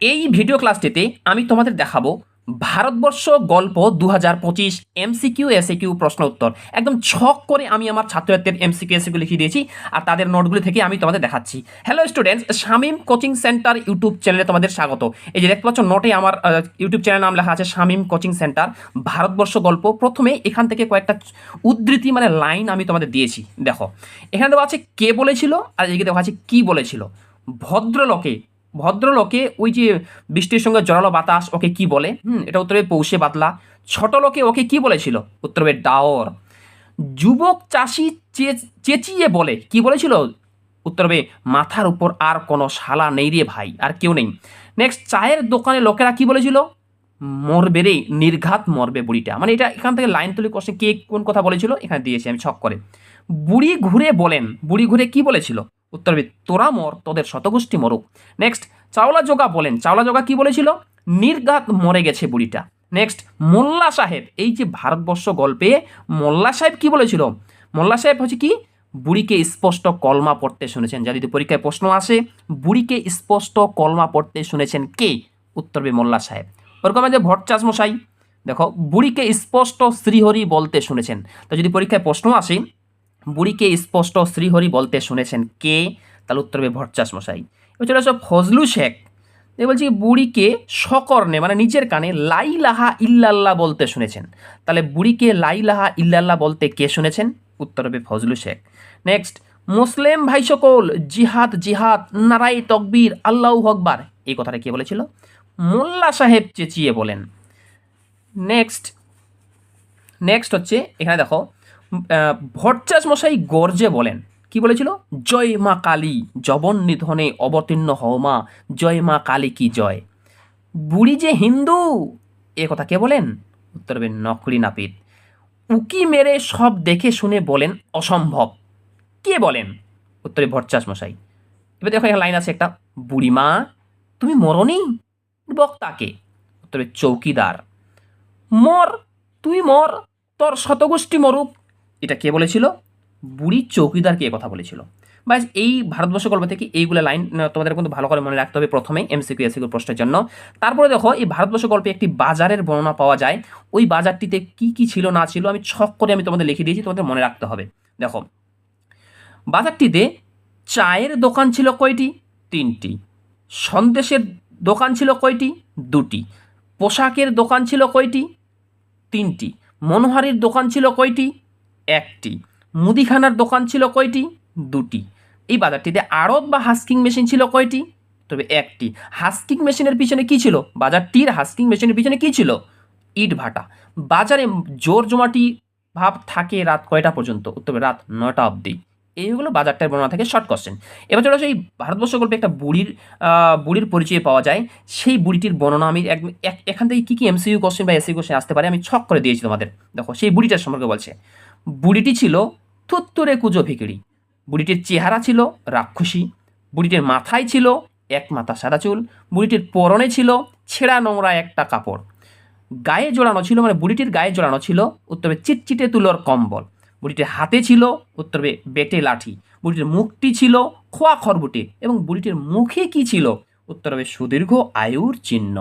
এই ভিডিও ক্লাসটিতে আমি তোমাদের দেখাবো ভারতবর্ষ গল্প দু হাজার পঁচিশ এমসিকিউ, এসএকিউ প্রশ্ন উত্তর। একদম ছক করে আমি আমার ছাত্রছাত্রীদের এমসিকিউ, এসএকিউ লিখিয়ে দিয়েছি আর তাদের নোটগুলি থেকে আমি তোমাদের দেখাচ্ছি। Hello students Shamim coaching centre YouTube চ্যানেলে তোমাদের স্বাগত। এই যে দেখতে পাচ্ছ, নোটে আমার ইউটিউব চ্যানেল নাম লেখা আছে শামিম কোচিং সেন্টার, ভারতবর্ষ গল্প। প্রথমে এখান থেকে কয়েকটা উদ্ধৃতি মানে লাইন আমি তোমাদের দিয়েছি। দেখো, এখানে দেওয়া আছে কে বলেছিল আর এদিকে দেওয়া আছে কি বলেছিল। ভদ্রলোকে ভদ্রলোকে ওই যে বৃষ্টির সঙ্গে জড়ালো বাতাস ওকে কি বলে? হুম, এটা উত্তরে পৌষে বাতলা ছোট লোকে ওকে কি বলেছিল? উত্তরে ডাওর। যুবক চাষি চেঁচিয়ে বলে। কি বলেছিল? উত্তরবে মাথার উপর আর কোনো শালা নেই রে ভাই, আর কেউ নেই। নেক্সট চায়ের দোকানে লোকেরা কি বলেছিল? মরবে রে, নির্ঘাত মরবে বুড়িটা। মানে এটা এখান থেকে লাইন তুলে কোশ্চেন কে কোন কথা বলেছিল? এখানে দিয়েছি আমি ছক করে। বুড়ি ঘুরে বলেন। বুড়ি ঘুরে কি বলেছিল? উত্তর হবে তোরা মর, তোদের শতগোষ্ঠী মরুক। নেক্সট চাওলা জোগা বলেন। চাওলা জোগা কি বলেছিল? নির্ঘাত মরে গেছে বুড়িটা। নেক্সট মোল্লা সাহেব। এই যে ভারতবর্ষ গল্পে মোল্লা সাহেব কি বলেছিল? মোল্লা সাহেব হচ্ছে কি? বুড়িকে স্পষ্ট কলমা পড়তে শুনেছেন। যা যদি পরীক্ষায় প্রশ্ন আসে, বুড়িকে স্পষ্ট কলমা পড়তে শুনেছেন কে? উত্তর হবে মোল্লা সাহেব। ওরকম আছে ভট্টাচ মশাই দেখো, বুড়িকে স্পষ্ট শ্রীহরি বলতে শুনেছেন। তো যদি পরীক্ষায় প্রশ্ন আসে বুড়িকে স্পষ্ট শ্রীহরি বলতে শুনেছেন, কে? তাহলে উত্তর হবে ভট্টাচ মশাই। এবার চলে আসো ফজলু শেখ। এ বলছি বুড়িকে সকর্ণে মানে নিজের কানে লাই লাহা ইল্লাল্লাহ বলতে শুনেছেন। তাহলে বুড়িকে লাই লাহা ইল্লাল্লাহ বলতে কে শুনেছেন? উত্তর হবে ফজলু শেখ। নেক্সট মুসলিম ভাই সকল, জিহাদ জিহাদ নারাই তকবীর, আল্লাহ আকবার, এই কথাটা কে বলেছিল? মোল্লা সাহেব চেঁচিয়ে বলেন। নেক্সট নেক্সট হচ্ছে, এখানে দেখো আহ, ভট্টাচ মশাই গর্জে বলেন কি বলেছিল? জয় মা কালী জবন নিধনে অবতীর্ণ হও মা জয় মা কালী কি জয়? বুড়ি যে হিন্দু! এ কথা কে বলেন? উত্তর হবে নকলি নাপিত। উকি মেরে সব দেখে শুনে বলেন অসম্ভব। কে বলেন? উত্তরে ভট্টাচ মশাই এবার দেখো এখানে লাইন আছে একটা বুড়িমা তুমি মরনি? বক্তাকে উত্তরে চৌকিদার। মর তুই মর তোর শতগোষ্ঠী মরুক এটা কে বলেছিল? বুড়ি চৌকিদারকে এ কথা বলেছিল। বাস এই ভারতবর্ষ গল্প থেকে এইগুলো লাইন তোমাদের কিন্তু ভালো করে মনে রাখতে হবে প্রথমে এমসিকিউ এসিকিউ প্রশ্নের জন্য। তারপরে দেখো, এই ভারতবর্ষ গল্পে একটি বাজারের বর্ণনা পাওয়া যায়। ওই বাজারটিতে কি কি ছিল, না ছিল, আমি ছক করে আমি তোমাদের লিখে দিয়েছি, তোমাদের মনে রাখতে হবে। দেখো, বাজারটিতে চায়ের দোকান ছিল কয়টি? তিনটি। সন্দেশের দোকান ছিল কয়টি? দুটি। পোশাকের দোকান ছিল কয়টি? তিনটি। মনোহারির দোকান ছিল কয়টি? একটি। মুদিখানার দোকান ছিল কয়টি? দুটি। এই বাজারটিতে আড়ত বা হাস্কিং মেশিন ছিল কয়টি? তবে একটি। হাস্কিং মেশিনের পিছনে কি ছিল? বাজারটির হাস্কিং মেশিনের পিছনে কি ছিল? ইট ভাটা। বাজারে জোর জমাটি ভাব থাকে রাত কয়টা পর্যন্ত? তবে রাত নয়টা অবধি। এই হলো বাজারটার বর্ণনা থেকে শর্ট কোশ্চেন এবার চলে আসো এই ভারতবর্ষ গল্পে একটা বুড়ির বুড়ির পরিচয় পাওয়া যায়। সেই বুড়িটির বর্ণনা আমি এখান থেকে কী কী এমসিইউ কোশ্চেন বা এসি কোশ্চেন আসতে পারে আমি ছক করে দিয়েছি তোমাদের। দেখো, সেই বুড়িটার সম্পর্কে বলছে। বুড়িটি ছিল থুত্তুরে কুজো ভিকিড়ি বুড়িটির চেহারা ছিল রাক্ষসী। বুড়িটির মাথায় ছিল এক মাথা সাদা চুল। বুড়িটির পরনে ছিল ছেঁড়া নোংরা একটা কাপড়। গায়ে জোড়ানো ছিল মানে বুড়িটির গায়ে জোড়ানো ছিল উত্তরে চিটচিটে তুলোর কম্বল। বুড়িটির হাতে ছিল উত্তরে বেটে লাঠি। বুড়িটির মুখটি ছিল খোয়া খরবুটে এবং বুড়িটির মুখে কি ছিল উত্তরবে সুদীর্ঘ আয়ুর চিহ্ন।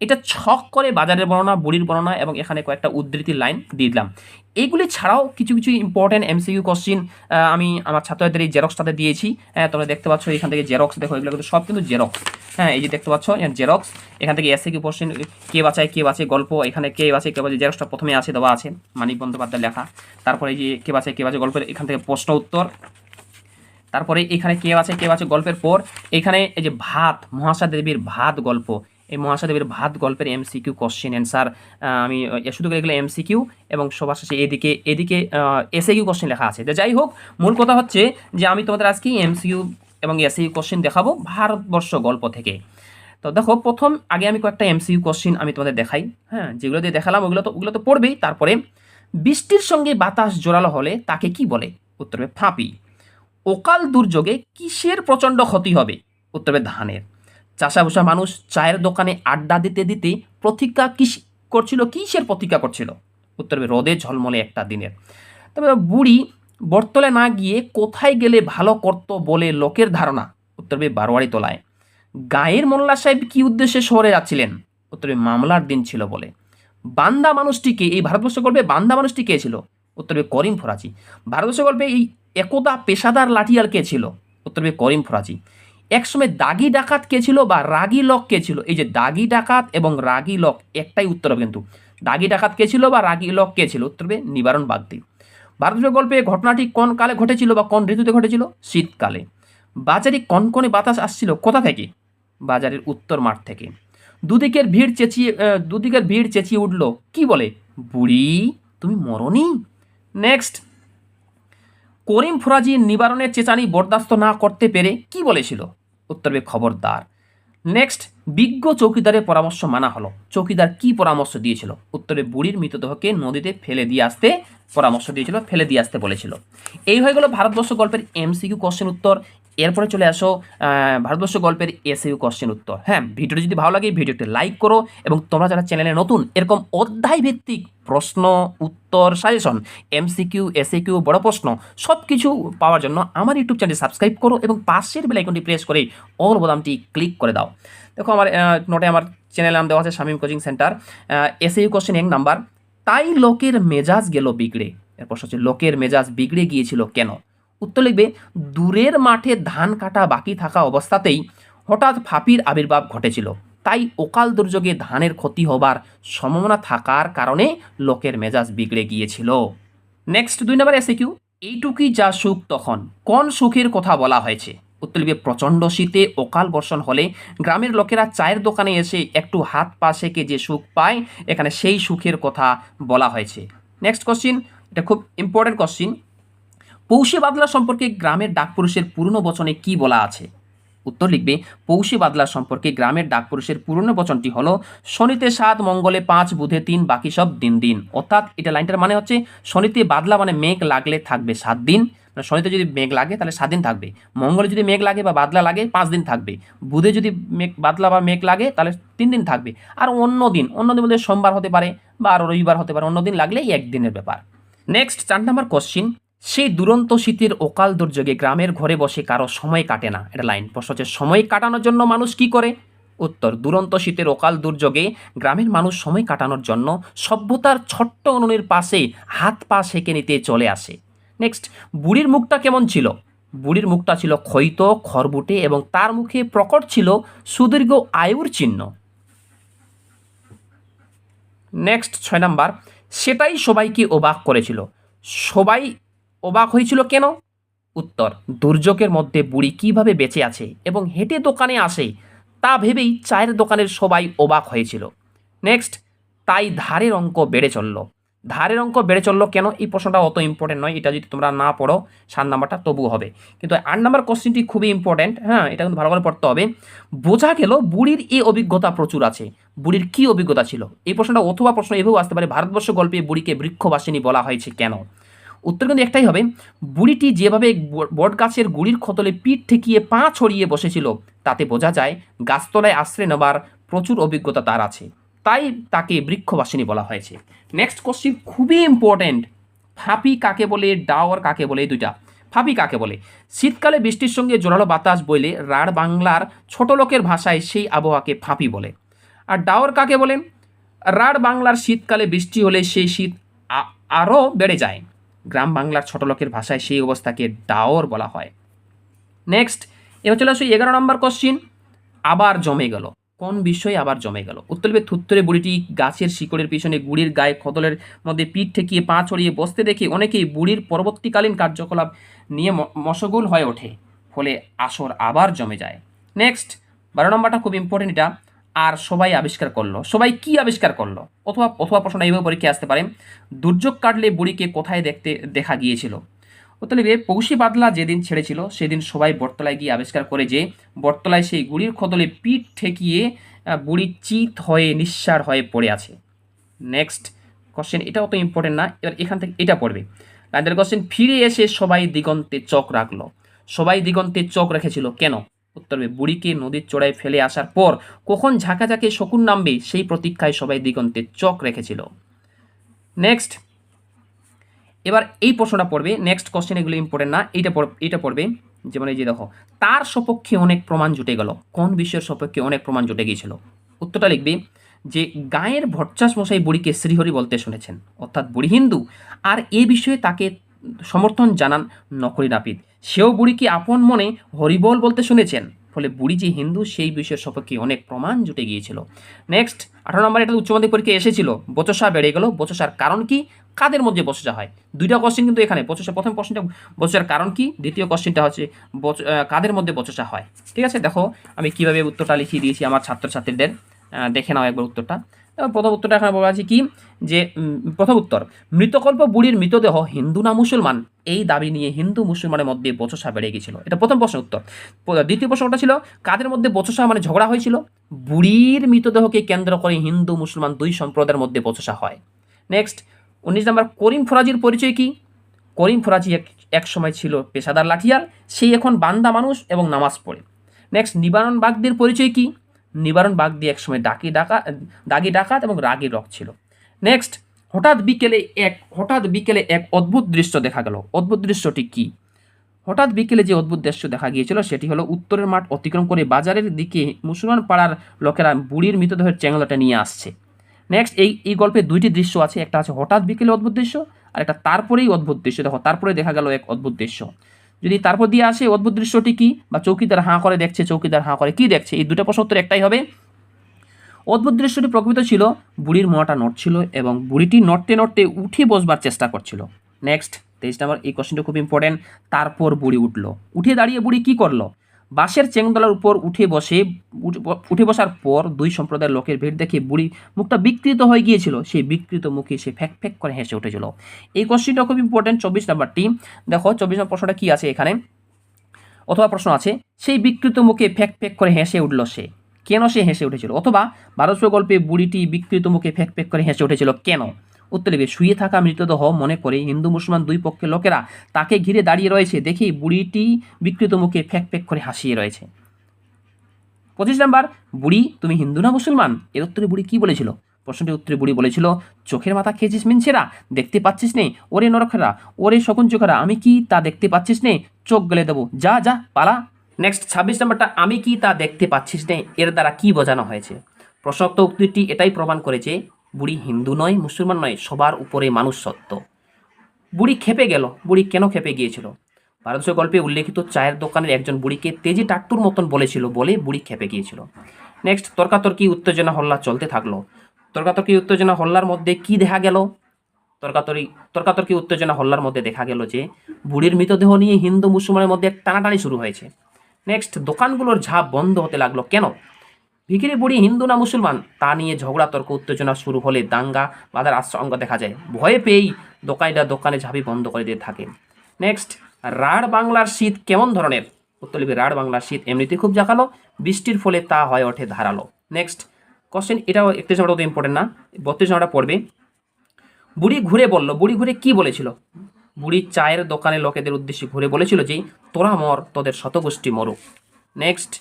এটা ছক করে বাজারের বর্ণনা, বড়ির বর্ণনা এবং এখানে কয়েকটা উদ্ধৃতির লাইন দিয়ে দিলাম। এইগুলি ছাড়াও কিছু কিছু ইম্পর্টেন্ট এমসিকিউ কোশ্চিন আমি আমার ছাত্রদের এই জেরক্সটাতে দিয়েছি। হ্যাঁ তোমরা দেখতে পাচ্ছ এখান থেকে জেরক্স দেখো, এগুলো কিন্তু সব কিন্তু জেরক্স হ্যাঁ এই যে দেখতে পাচ্ছ জেরক্স এখান থেকে এসে কি কোশ্চিন কে বাঁচায়, কে বাঁচে গল্প, এখানে কে বাঁচে কে বাঁচে জেরক্সটা প্রথমে আছে, দেওয়া আছে, মানিক বন্দ্যোপাধ্যায় লেখা। তারপরে এই যে কে বাঁচে কে বাঁচে গল্পের, এখান থেকে প্রশ্ন উত্তর। তারপরে এখানে কে আছে কে আছে গল্পের পর, এখানে এই যে ভাত মহাশা দেবীর ভাত গল্প এই মহাশা দেবীর ভাত গল্পের এমসিকিউ কোশ্চেন অ্যান্সার আমি শুধু এগুলো এমসিকিউ এবং সবার শেষে এদিকে এদিকে এসএ কিউ কোশ্চেন লেখা আছে। যাই হোক, মূল কথা হচ্ছে যে আমি তোমাদের আজকে এমসিকিউ এবং এসএ কোশ্চেন দেখাবো ভারতবর্ষ গল্প থেকে। তো দেখো, প্রথম আগে আমি কয়েকটা এমসিইউ কোশ্চেন আমি তোমাদের দেখাই। হ্যাঁ যেগুলো দিয়ে দেখালাম, ওগুলো তো ওগুলো তো পড়বেই। তারপরে, বৃষ্টির সঙ্গে বাতাস জোরালো হলে তাকে কি বলে? উত্তর ফাঁপি। অকাল দুর্যোগে কিসের প্রচণ্ড ক্ষতি হবে? উত্তর ধানের। চাষা ভুষা মানুষ চায়ের দোকানে আড্ডা দিতে দিতে প্রতিজ্ঞা কিস করছিল, কিসের প্রতিজ্ঞা করছিল? উত্তর হবে, রোদে ঝলমলে একটা দিনের। তবে বুড়ি বর্তলে না গিয়ে কোথায় গেলে ভালো করতো বলে লোকের ধারণা? উত্তর হবে, বারোয়ারি তোলায়। গায়ের মোল্লা সাহেব কি উদ্দেশ্যে শহরে যাচ্ছিলেন? উত্তরে মামলার দিন ছিল বলে। বান্দা মানুষটিকে এই ভারতবর্ষ গল্পে বান্দা মানুষটি কে ছিল? উত্তরে করিম ফরাজি ভারতবর্ষ গল্পে এই একদা পেশাদার লাঠিয়াল কে ছিল? উত্তরে করিম ফরাজি একসময় দাগি ডাকাত কে ছিল বা রাগি লক কে ছিল? এই যে দাগি ডাকাত এবং রাগি লক একটাই উত্তর হবে কিন্তু। দাগি ডাকাত কে ছিল বা রাগি লক কে ছিল? উত্তর হবে নিবারণ বাগদি। ভারতবর্ষ গল্পে ঘটনাটি কোন কালে ঘটেছিল বা কোন ঋতুতে ঘটেছিল? শীতকালে। বাজারে কনকনে বাতাস আসছিল কোথা থেকে? বাজারের উত্তর মাঠ থেকে। দুদিকের ভিড় চেঁচিয়ে দুদিকের ভিড় চেঁচিয়ে উঠল, কি বলে? বুড়ি, তুমি মরনি? নেক্সট করিম ফুরাজি নিবারণের চেঁচানি বরদাস্ত না করতে পেরে কি বলেছিল? উত্তর হবে খবরদার। নেক্সট বিজ্ঞ চৌকিদারের পরামর্শ মানা হলো। চৌকিদার কি পরামর্শ দিয়েছিল? উত্তরে বুড়ির মৃতদেহকে নদীতে ফেলে দিয়ে আসতে পরামর্শ দিয়েছিল, ফেলে দিয়ে আসতে বলেছিল। এই হয়ে গেল ভারতবর্ষ গল্পের এমসিকিউ কোশ্চেন উত্তর। এরপরে চলে আসো ভারতবর্ষ গল্পের এসইউ কোশ্চেন উত্তর। হ্যাঁ ভিডিওটি যদি ভালো লাগে ভিডিওটি লাইক করো এবং তোমরা যারা চ্যানেলে নতুন, এরকম অধ্যায় ভিত্তিক প্রশ্ন, উত্তর সাজেশন এমসিকিউ এসএকিউ বড় প্রশ্ন সব কিছু পাওয়ার জন্য আমার ইউটিউব চ্যানেলটি সাবস্ক্রাইব করো এবং পাশের বেল আইকনটি প্রেস করে অল বোতামটি ক্লিক করে দাও। দেখো আমার নোটে আমার চ্যানেল নাম দেওয়া আছে Shamim coaching centre. SAQ question এক নাম্বার তাই লোকের মেজাজ গেল বিগড়ে। এর প্রশ্ন হচ্ছে লোকের মেজাজ বিগড়ে গিয়েছিল কেন? উত্তর লিখবে, দূরের মাঠে ধান কাটা বাকি থাকা অবস্থাতেই হঠাৎ ফাঁপির আবির্ভাব ঘটেছিল। তাই অকাল দুর্যোগে ধানের ক্ষতি হবার সম্ভাবনা থাকার কারণে লোকের মেজাজ বিগড়ে গিয়েছিল। নেক্সট দুই নম্বর এসে কিউ এইটুকুই যা সুখ তখন। কোন সুখের কথা বলা হয়েছে? উত্তর লিখবে প্রচণ্ড শীতে অকাল বর্ষণ হলে গ্রামের লোকেরা চায়ের দোকানে এসে একটু হাত পা সেকে যে সুখ পায়, এখানে সেই সুখের কথা বলা হয়েছে। নেক্সট কোশ্চিন এটা খুব ইম্পর্টেন্ট কোশ্চিন পৌষে বাদলা সম্পর্কে গ্রামের ডাকপুরুষের পুরনো বচনে কি বলা আছে? উত্তর লিখবে, পৌষে বাদলা সম্পর্কে গ্রামের ডাকপুরুষের পুরনো বচনটি হলো, শনিতে সাত, মঙ্গলে পাঁচ, বুধে তিন, বাকি সব দিন দিন। অর্থাৎ এটা লাইনটার মানে হচ্ছে, শনিতে বাদলা মানে মেঘ লাগলে থাকবে সাত দিন। শনিতে যদি মেঘ লাগে, তাহলে সাত দিন থাকবে। মঙ্গলে যদি মেঘ লাগে বা বাদলা লাগে, পাঁচ দিন থাকবে। বুধে যদি মেঘ, বাদলা বা মেঘ লাগে, তাহলে তিন দিন থাকবে। আর অন্য দিন অন্য দিন বলতে সোমবার হতে পারে বা আরও রবিবার হতে পারে, অন্য দিন লাগলে একদিনের ব্যাপার। নেক্সট চার নম্বর কোশ্চিন সেই দুরন্ত শীতের অকাল দুর্যোগে গ্রামের ঘরে বসে কারও সময় কাটে না। এটা লাইন প্রশ্ন হচ্ছে, সময় কাটানোর জন্য মানুষ কি করে? উত্তর, দুরন্ত শীতের অকাল দুর্যোগে গ্রামের মানুষ সময় কাটানোর জন্য সভ্যতার ছোট্ট উনুনের পাশে হাত পা সেঁকে নিতে চলে আসে। নেক্সট বুড়ির মুখটা কেমন ছিল? বুড়ির মুখটা ছিল ক্ষয়িত খরবুটে এবং তার মুখে প্রকট ছিল সুদীর্ঘ আয়ুর চিহ্ন। নেক্সট ছয় নাম্বার, সেটাই সবাইকে অবাক করেছিল। সবাই অবাক হয়েছিল কেন? উত্তর, দুর্যোগের মধ্যে বুড়ি কীভাবে বেঁচে আছে এবং হেঁটে দোকানে আসে, তা ভেবেই চায়ের দোকানের সবাই অবাক হয়েছিল। নেক্সট তাই ধারের অঙ্ক বেড়ে চলল। ধারের অঙ্ক বেড়ে চলল কেন? এই প্রশ্নটা অত ইম্পর্টেন্ট নয়। এটা যদি তোমরা না পড়ো, সাত নাম্বারটা তবুও হবে। কিন্তু আট নাম্বার কোশ্চেনটি খুবই ইম্পর্টেন্ট হ্যাঁ এটা কিন্তু ভালো করে পড়তে হবে। বোঝা গেল বুড়ির এই অভিজ্ঞতা প্রচুর আছে। বুড়ির কি অভিজ্ঞতা ছিল? এই প্রশ্নটা অথবা প্রশ্ন এভাবেও আসতে পারে, ভারতবর্ষ গল্পে বুড়িকে বৃক্ষবাসিনী বলা হয়েছে কেন? উত্তর কিন্তু একটাই হবে, বুড়িটি যেভাবে বট গাছের গুড়ির খতলে পিঠ ঠেকিয়ে পা ছড়িয়ে বসেছিল, তাতে বোঝা যায় গাছতলায় আশ্রয় নেবার প্রচুর অভিজ্ঞতা তার আছে। তাই তাকে বৃক্ষবাসিনী বলা হয়েছে। নেক্সট কোশ্চিন খুবই ইম্পর্ট্যান্ট ফাঁপি কাকে বলে ডাওয়ার কাকে বলে, এই দুইটা। ফাঁপি কাকে বলে? শীতকালে বৃষ্টির সঙ্গে জোরালো বাতাস বইলে রাঢ় বাংলার ছোট লোকের ভাষায় সেই আবহাওয়াকে ফাঁপি বলে। আর ডাওয়ার কাকে বলে রাঢ় বাংলার শীতকালে বৃষ্টি হলে সেই শীত আরও বেড়ে যায়। গ্রাম বাংলার ছোট লোকের ভাষায় সেই অবস্থাকে ডাওর বলা হয়। নেক্সট এবার চলে আসো এগারো নম্বর কোশ্চিন আবার জমে গেল। কোন বিষয়ে আবার জমে গেল? উত্তলবে থুত্তরে বুড়িটি গাছের শিকড়ের পিছনে গুড়ির গায়ে খদলের মধ্যে পিঠ ঠেকিয়ে পা ছড়িয়ে বসতে দেখে অনেকেই বুড়ির পরবর্তীকালীন কার্যকলাপ নিয়ে মশগুল হয়ে ওঠে। ফলে আসর আবার জমে যায়। নেক্সট বারো নম্বরটা খুব ইম্পর্টেন্ট এটা। আর সবাই আবিষ্কার করল। সবাই কি আবিষ্কার করল? অথবা অথবা প্রশ্নটা এইভাবে পরীক্ষায় আসতে পারে। দুর্যোগ কাটলে বুড়িকে কোথায় দেখতে, দেখা গিয়েছিল? লিখবে পৌষি বাদলা যেদিন ছেড়েছিল, সেদিন সবাই বটতলায় গিয়ে আবিষ্কার করে যে বটতলায় সেই গুড়ির খদলে পিঠ ঠেকিয়ে বুড়ি চিত হয়ে, নিঃসার হয়ে পড়ে আছে। নেক্সট কোশ্চেন এটা অত ইম্পর্টেন্ট না, এবার এখান থেকে এটা পড়বে। লাইনের কোশ্চেন ফিরে এসে সবাই দিগন্তে চোখ রাখল। সবাই দিগন্তে চোখ রেখেছিল, কেন? উত্তর হবে, বুড়িকে নদীর চড়ায় ফেলে আসার পর কখন ঝাঁকাঝাঁকে শকুন নামবে, সেই প্রতীক্ষায় সবাই দিগন্তে চোখ রেখেছিল। নেক্সট এবার এই প্রশ্নটা পড়বে নেক্সট কোশ্চেন এগুলো ইম্পর্টেন্ট না, এইটা এইটা পড়বে, যেমন এই যে দেখো, তার সপক্ষে অনেক প্রমাণ জুটে গেল, কোন বিষয়ের সপক্ষে অনেক প্রমাণ জুটে গিয়েছিল? উত্তরটা লিখবে যে, গায়ের ভট্টাস মশাই বুড়িকে শ্রীহরি বলতে শুনেছেন, অর্থাৎ বুড়ি হিন্দু, আর এ বিষয়ে তাকে সমর্থন জানান নকরি নাপিত। সেও বুড়িকে আপন মনে হরিবল বলতে শুনেছেন। ফলে বুড়ি যে হিন্দু, সেই বিষয়ের সপক্ষে অনেক প্রমাণ জুটে গিয়েছিল। নেক্সট আঠারো নম্বর এটা উচ্চ মাধ্যমিক পরীক্ষা এসেছিল। বচসা বেড়ে গেল। বচসার কারণ কি? কাদের মধ্যে বচসা হয়? দুইটা কোশ্চেন কিন্তু এখানে। বচসা প্রথম কোশ্চেনটা বচসার কারণ কি? দ্বিতীয় কোশ্চেনটা হচ্ছে কাদের মধ্যে বচসা হয়? ঠিক আছে? দেখো, আমি কীভাবে উত্তরটা লিখিয়ে দিয়েছি আমার ছাত্রছাত্রীদের। দেখে নাও একবার উত্তরটা। এবার প্রথম উত্তরটা এখানে বলা আছে কি? যে প্রথম উত্তর, মৃতকল্প বুড়ির মৃতদেহ হিন্দু না মুসলমান? এই দাবি নিয়ে হিন্দু মুসলমানের মধ্যে বচসা বেড়ে গিয়েছিল। এটা প্রথম প্রশ্ন উত্তর। দ্বিতীয় প্রশ্নটা ছিল, কাদের মধ্যে বচসা মানে ঝগড়া হয়েছিল? বুড়ির মৃতদেহকে কেন্দ্র করে হিন্দু মুসলমান দুই সম্প্রদায়ের মধ্যে বচসা হয়। নেক্সট, উনিশ নম্বর, করিম ফরাজির পরিচয় কি? করিম ফরাজি এক এক সময় ছিল পেশাদার লাঠিয়াল, সেই এখন বান্দা মানুষ এবং নামাজ পড়ে। নেক্সট, নিবারণ বাগদের পরিচয় কি? নিবারণ বাগদি এক সময় ডাকি ডাকা, দাগি ডাকাত এবং রাগী রক ছিল। নেক্সট হঠাৎ বিকেলে এক, হঠাৎ বিকেলে এক অদ্ভুত দৃশ্য দেখা গেল। অদ্ভুত দৃশ্যটি কি? হঠাৎ বিকেলে যে অদ্ভুত দৃশ্য দেখা গিয়েছিল, সেটি হলো উত্তরের মাঠ অতিক্রম করে বাজারের দিকে মুসলমান পাড়ার লোকেরা বুড়ির মৃতদেহের চ্যাংলাটা নিয়ে আসছে। নেক্সট এই এই গল্পে দুইটি দৃশ্য আছে। একটা আছে হঠাৎ বিকেলে অদ্ভুত দৃশ্য, আর একটা তারপরেই অদ্ভুত দৃশ্য। দেখো, তারপরে দেখা গেল এক অদ্ভুত দৃশ্য। যদি তারপর দিয়ে আসে, অদ্ভুত দৃশ্যটি কি? বা চৌকিদার হাঁ করে দেখছে, চৌকিদার হাঁ করে কি দেখছে? এই দুটো প্রশ্নোত্তর একটাই হবে। অদ্ভুত দৃশ্যটি প্রকৃত ছিল, বুড়ির মোয়াটা নড়ছিল এবং বুড়িটি নড়তে নড়তে উঠে বসবার চেষ্টা করছিল। নেক্সট তেইশ নম্বর, এই কোশ্চেনটা খুব ইম্পর্টেন্ট তারপর বুড়ি উঠল। উঠে দাঁড়িয়ে বুড়ি কি করল? বাঁশের চেংদলার উপর উঠে বসে, উঠে- বসার পর দুই সম্প্রদায়ের লোকের ভিড় দেখে বুড়ি মুখটা বিকৃত হয়ে গিয়েছিল। সেই বিকৃত মুখে সে ফ্যাক ফ্যাক করে হেসে উঠেছিল। এই কোশ্চেনটা খুব ইম্পর্টেন্ট চব্বিশ নাম্বারটি দেখো, চব্বিশ নম্বর প্রশ্নটা কী আছে এখানে? অথবা প্রশ্ন আছে, সেই বিকৃত মুখে ফ্যাক ফ্যাক করে হেসে উঠল সে। কেন সে হেসে উঠেছিল? অথবা বারোশো গল্পে বুড়িটি বিকৃত মুখে ফ্যাক ফ্যাক করে হেসে উঠেছিল কেন? উত্তর দেবে, শুয়ে থাকা মৃতদেহ মনে করে হিন্দু মুসলমান দুই পক্ষের লোকেরা তাকে ঘিরে দাঁড়িয়ে রয়েছে দেখেই বুড়িটি বিকৃত মুখে ফ্যাক ফ্যাক করে হাসিয়ে রয়েছে। পঁচিশ নাম্বার, বুড়ি, তুমি হিন্দু না মুসলমান? এর উত্তরে বুড়ি কী বলেছিল? প্রশ্নটির উত্তরে বুড়ি বলেছিল, চোখের মাথা খেয়েছিস মিনছেরা? দেখতে পাচ্ছিস নে? ওরে নরখেরা, ওরে শকুন চোখেরা আমি কি তা দেখতে পাচ্ছিস নে? চোখ গেলে দেবো, যা যা, পালা। নেক্সট ছাব্বিশ নাম্বারটা, আমি কি তা দেখতে পাচ্ছিস নে? এর দ্বারা কি বোঝানো হয়েছে? প্রসক্ত উক্তিটি এটাই প্রমাণ করেছে বুড়ি হিন্দু নয়, মুসলমান নয়, সবার উপরে মানুষ সত্য। বুড়ি খেপে গেল, বুড়ি কেন খেপে গিয়েছিল? ভারতীয় গল্পে উল্লেখিত চায়ের দোকানের একজন বুড়িকে তেজি টাট্টুর মতন বলেছিল বলে বুড়ি খেপে গিয়েছিল। নেক্সট তর্কাতর্কি উত্তেজনা হল্লা চলতে থাকল। তর্কাতর্কি উত্তেজনা হল্লার মধ্যে কি দেখা গেল? তর্কাতর্কি তর্কাতর্কি উত্তেজনা হল্লার মধ্যে দেখা গেল যে, বুড়ির মৃতদেহ নিয়ে হিন্দু মুসলমানের মধ্যে এক টানাটানি শুরু হয়েছে। নেক্সট দোকানগুলোর ঝাঁপ বন্ধ হতে লাগল। কেন? ভিখিরি বুড়ি হিন্দু না মুসলমান? তা নিয়ে ঝগড়া, তর্ক, উত্তেজনা শুরু হলে দাঙ্গা, বাধার আশঙ্ক দেখা যায়। ভয়ে পেয়েই দোকানিরা দোকানে ঝাঁপি বন্ধ করে দিয়ে থাকে। নেক্সট রাঢ় বাংলার শীত কেমন ধরনের? উত্তর লিখবে রাঢ় বাংলার শীত এমনিতে খুব জাকালো, বৃষ্টির ফলে তা হয়ে ওঠে ধারালো। নেক্সট কোশ্চেন এটাও একত্রিশ নম্বরটা ইম্পর্টেন্ট না? বত্রিশ নম্বরটা পড়বে। বুড়ি ঘুরে বলল, বুড়ি ঘুরে কি বলেছিল? বুড়ি চায়ের দোকানে লোকেদের উদ্দেশ্যে ঘুরে বলেছিল যে, তোরা মর, তোদের শতগোষ্ঠী মরুক। নেক্সট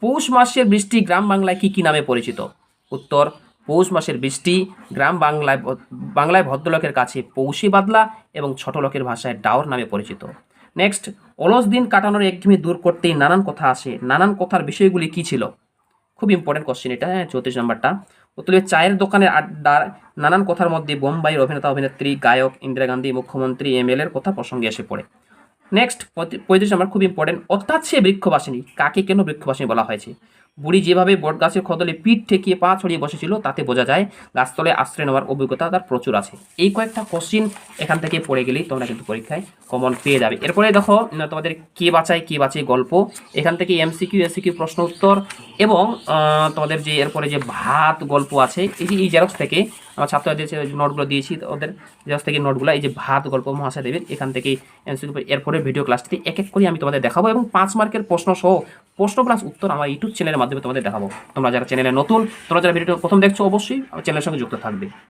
পৌষ মাসের বৃষ্টি গ্রাম বাংলায় কী কী নামে পরিচিত? উত্তর, পৌষ মাসের বৃষ্টি গ্রাম বাংলায় বাংলায় ভদ্রলোকের কাছে পৌষি বাদলা এবং ছোট লোকের ভাষায় ডাওর নামে পরিচিত। নেক্সট অলস দিন কাটানোর একঘেমি দূর করতেই নানান কথা আসে। নানান কথার বিষয়গুলি কি ছিল? খুব ইম্পর্টেন্ট কোশ্চেন এটা হ্যাঁ চৌত্রিশ নম্বরটা। উত্তরে চায়ের দোকানের আড্ডার নানান কথার মধ্যে বোম্বাইয়ের অভিনেতা, অভিনেত্রী, গায়ক, ইন্দিরা গান্ধী, মুখ্যমন্ত্রী এমএলএ এর কথা প্রসঙ্গে এসে পড়ে। নেক্সট পঁয়ত্রিশ নাম্বার খুব ইম্পর্টেন্ট অর্থাৎ সে বৃক্ষবাসিনী, কাকে কেন বৃক্ষবাসিনী বলা হয়েছে? বুড়ি যেভাবে বটগাছের খদলে পিঠ ঠেকিয়ে পা ছড়িয়ে বসেছিল, তাতে বোঝা যায় গাছতলে আশ্রয় নেওয়ার অভিজ্ঞতা তার প্রচুর আছে। এই কয়েকটা কোশ্চিন এখান থেকে পড়ে গেলেই তোমরা কিন্তু পরীক্ষায় কমন পেয়ে যাবে। এরপরে দেখো তোমাদের কে বাঁচায় কে বাঁচায় গল্প। এখান থেকে এমসিকিউ এসিকিউ প্রশ্ন উত্তর এবং তোমাদের যে এরপরে যে ভাত গল্প আছে, এই যে এই জেরক্স থেকে আমার ছাত্রদের যে নোটগুলো দিয়েছি ওদের জেরক্স থেকে নোটগুলো এই যে ভাত গল্প মহাশয় দেবের, এখান থেকে এনসিকিউ এরপরে ভিডিও ক্লাসটি এক এক করে আমি তোমাদের দেখাবো এবং পাঁচ মার্কের প্রশ্ন সহ প্রশ্ন প্লাস উত্তর আমার ইউটিউব চ্যানেলের মাধ্যমে তোমাদের দেখাবো। তোমরা যারা চ্যানেলে নতুন, তোমরা যারা ভিডিওটা প্রথম দেখছ, অবশ্যই আমার চ্যানেলের সঙ্গে যুক্ত থাকবে।